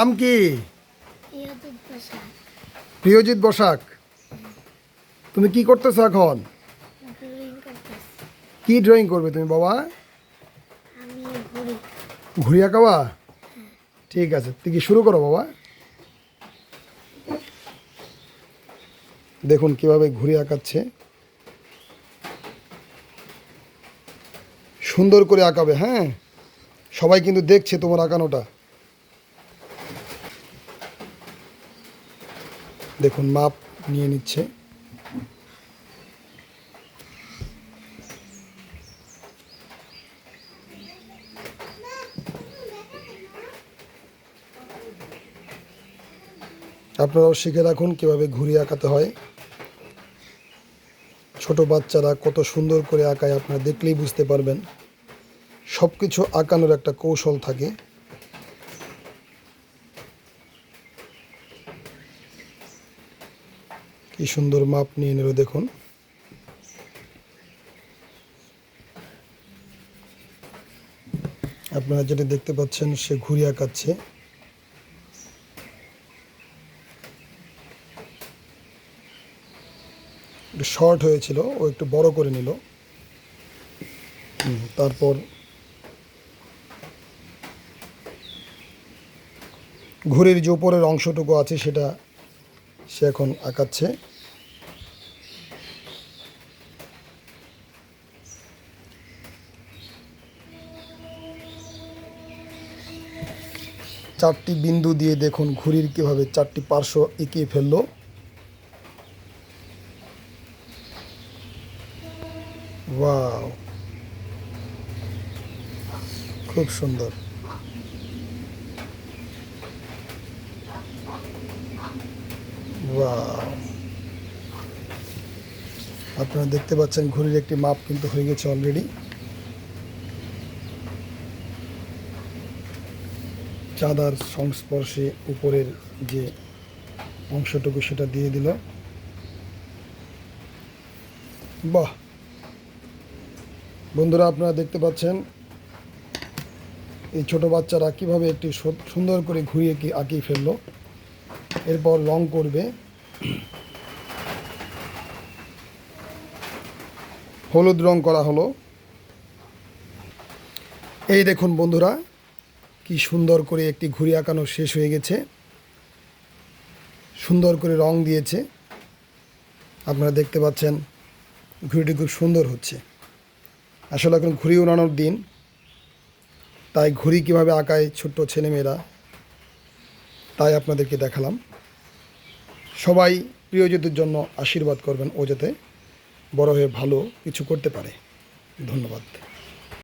নাম কি? প্রিয়জিৎ বসাক। তুমি কি করতেছো এখন? কি ড্রয়িং করবে তুমি বাবা? ঘুরি আঁকাবা? ঠিক আছে তুই কি শুরু করো বাবা? দেখুন কীভাবে ঘুরি আঁকাচ্ছে। সুন্দর করে আঁকাবে হ্যাঁ? সবাই কিন্তু দেখছে তোমার আঁকানোটা। দেখুন, মাপ নিয়ে নিচ্ছে। আপনারাও শিখে রাখুন কীভাবে ঘুরি আঁকাতে হয়। ছোট বাচ্চারা কত সুন্দর করে আঁকায়, আপনারা দেখলেই বুঝতে পারবেন। সব কিছু আঁকানোর একটা কৌশল থাকে। কি সুন্দর মাপ নিয়ে নিল দেখুন। আপনারা যেটা দেখতে পাচ্ছেন, সে ঘুরি আঁকাচ্ছে। শর্ট হয়েছিল, ও একটু বড় করে নিল। তারপর ঘুড়ির যে উপরের অংশটুকু আছে, সেটা সে এখন আঁকাচ্ছে। চারটি বিন্দু দিয়ে দেখুন ঘুড়ির কীভাবে চারটি পার্শ্ব এঁকিয়ে ফেলল। ওয়াও। খুব সুন্দর। আপনারা দেখতে পাচ্ছেন ঘড়ির একটি মাপ কিন্তু হয়ে গেছে অলরেডি চাঁদার সংস্পর্শে উপরের যে অংশটুকু সেটা দিয়ে দিল। বাহ! বন্ধুরা, আপনারা দেখতে পাচ্ছেন, এই ছোট বাচ্চারা কীভাবে একটি সুন্দর করে ঘুরিয়ে কি আঁকিয়ে ফেলল। এরপর রং করবে। হলুদ রং করা হলো। এই দেখুন বন্ধুরা, কি সুন্দর করে একটি ঘুড়ি আঁকানো শেষ হয়ে গেছে। সুন্দর করে রং দিয়েছে। আপনারা দেখতে পাচ্ছেন, ঘুড়িটি খুব সুন্দর হচ্ছে। আসলে এখন ঘুড়ি উড়ানোর দিন, তাই ঘুড়ি কীভাবে আঁকায় ছোট্ট ছেলেমেয়েরা, তাই আপনাদেরকে দেখালাম। সবাই প্রিয়জিতের জন্য আশীর্বাদ করবেন ও যাতে বড় হয়ে ভালো কিছু করতে পারে। ধন্যবাদ।